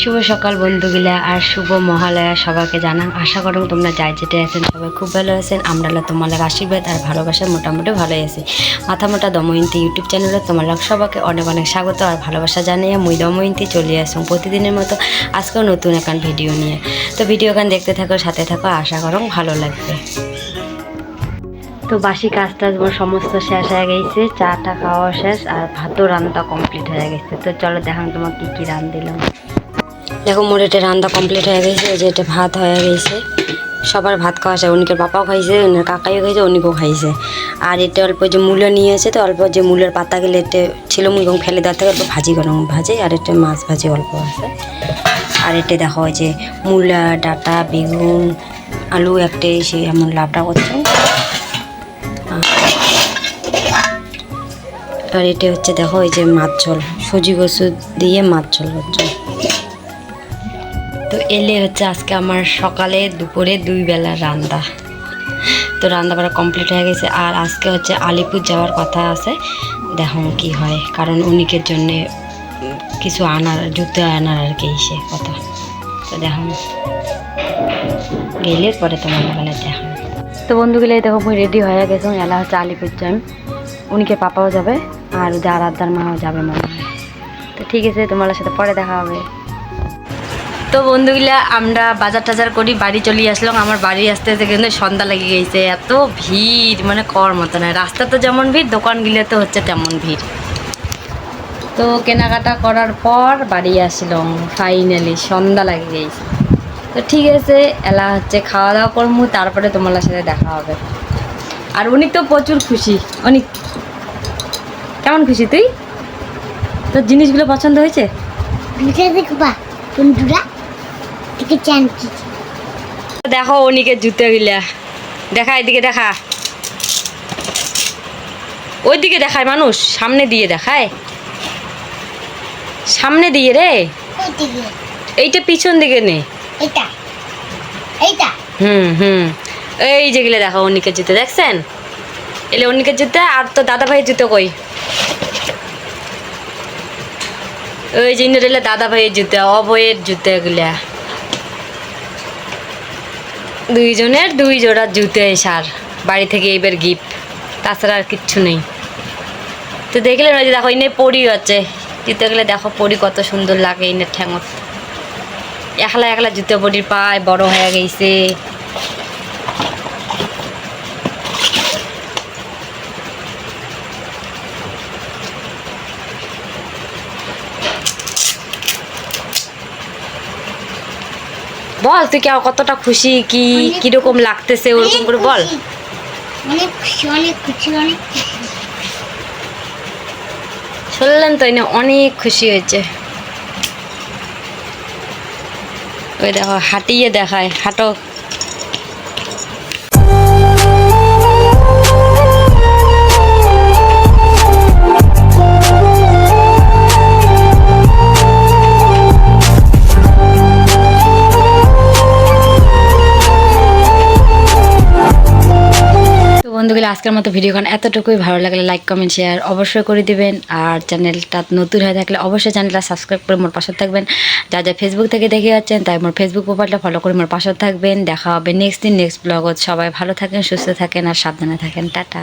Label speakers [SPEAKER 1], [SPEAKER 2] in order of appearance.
[SPEAKER 1] শুভ সকাল বন্ধুগুলা, আর শুভ মহালয়া সবাইকে জানাম আশা করুন তোমরা যাই যেটা আছেন সবাই খুব ভালো আছেন। আমরা তোমাদের আশীর্বাদ আর ভালোবাসা মোটামুটি ভালোই আছি। মাথা মোটা দময়ন্তী ইউটিউব চ্যানেলে তোমার সবাইকে অনেক অনেক স্বাগত আর ভালোবাসা জানিয়ে মুই দময়ন্তী চলে আসুন প্রতিদিনের মতো আজকেও নতুন একটা ভিডিও নিয়ে। তো ভিডিও গান দেখতে থাকো, সাথে থাকো, আশা করুন ভালো লাগবে। তো বাসি কাজ টাজ সমস্ত শেষ হয়ে গেছে, চাটা খাওয়া শেষ আর ভাতও রান্না কমপ্লিট হয়ে গেছে। তো চলো দেখান তোমার কী কী রান দিলাম। দেখো, মোর এটা রান্না কমপ্লিট হয়ে গেছে যে এটা ভাত হয়ে গেছে। সবার ভাত খাওয়া আছে উনিকের বাপাও খাইছে উনার কাকাইও খাইছে উনিকেও খাইছে। আর এটা অল্প যে মূল্য নিয়েছে তো অল্প যে মূলের পাতা গেলে এটা ছিল মুই এবং ফেলে দেওয়ার থেকে অল্প ভাজি গরম ভাজি, আর এটা মাছ ভাজি অল্প আছে। আর এটা দেখো ওই যে মূলা, ডাটা, বেগুন, আলু একটা সে এমন লাভটা করছে। আর এটা হচ্ছে দেখো, এই যে মাছ ঝোল, সুজি কচু দিয়ে মাছ ঝোল হচ্ছে। তো এলে হচ্ছে আজকে আমার সকালে দুপুরে দুই বেলা রান্না। তো রান্না বাড়া কমপ্লিট হয়ে গেছে। আর আজকে হচ্ছে আলিপুর যাওয়ার কথা আছে। দেখো কি হয়। কারণ উনিকের জন্যে কিছু আনার, জুতো আনার আর কি সে কথা। তো দেখো। গেলে পরে তোমার বেলা দেখো। তো বন্ধুগুলো দেখো, মুই রেডি হয়ে গেছে। এলা হচ্ছে আলিপুর যাই। উনিকে পাপাও যাবে আর যার আদার মাও যাবে মনে হয়। তো ঠিক আছে, তোমার সাথে পরে দেখা হবে। তো বন্ধুগুলা, আমরা বাজার টাজার করি, বাড়ি চলে আসলাম। আমার বাড়ি আসতে আসতে কিন্তু সন্ধ্যা লেগে গেছে। এত ভিড় মানে কর মতো নয়। রাস্তা তো যেমন ভিড় দোকানগুলো তো হচ্ছে তেমন ভিড়। তো কেনাকাটা করার পর বাড়ি আসলাম ফাইনালি সন্ধ্যা লাগে গেছে। তো ঠিক আছে, এলা হচ্ছে খাওয়া দাওয়া করব তারপরে তোমার সাথে দেখা হবে। আর উনি তো প্রচুর খুশি অনেক কেমন খুশি তুই? তোর জিনিসগুলো পছন্দ হয়েছে?
[SPEAKER 2] বন্ধুরা।
[SPEAKER 1] দেখো অনিকের জুতো গিলা। দেখা এদিকে দেখা। ওই দিকে দেখায় মানুষ সামনে দিয়ে দেখায়। সামনে দিয়ে রে। এইটা পিছন দিকে নে।
[SPEAKER 2] এইটা।
[SPEAKER 1] হুম হুম। এই যেগুলো দেখো অনিকের জুতো দেখছেন? এলে অনিকের জুতো আর তো দাদা ভাইয়ের জুতো কই? ওই যে রেলে দাদা ভাইয়ের জুতো অভয়ের জুতো এগুলা। দুইজনের দুই জোড়া জুতো সার। বাড়ি থেকে এইবার গিফট তাছাড়া আর কিচ্ছু নেই। তো দেখলে ওই যে দেখো এনে পরি আছে। জুতো গেলে দেখো পড়ি কত সুন্দর লাগে এনে ঠ্যাঙত। একলা একলা জুতো পরির পায়, বড় হয়ে গেছে। বল তুই কে কতটা খুশি? কি কীরকম লাগতেছে ওরকম করে বল।
[SPEAKER 2] অনেক খুশি অনেক খুশি অনেক
[SPEAKER 1] শুনলেন তো এনে অনেক খুশি হয়েছে। ওই দেখো হাঁটিয়ে দেখায় হাঁটো। বন্ধুগুলো আজকের মতো ভিডিওখান এতটুকুই। ভালো লাগলে লাইক কমেন্ট শেয়ার অবশ্যই করে দিবেন। আর চ্যানেলটা নতুন হয়ে থাকলে অবশ্যই চ্যানেলটা সাবস্ক্রাইব করে মোর পাশে থাকবেন। যা যা ফেসবুক থেকে দেখে যাচ্ছেন তাই মোর ফেসবুক প্রোফাইলটা ফলো করে মোর পাশে থাকবেন। দেখা হবে নেক্সট দিন নেক্সট ব্লগত সবাই ভালো থাকেন, সুস্থ থাকেন, আর সাবধানে থাকেন। টাটা।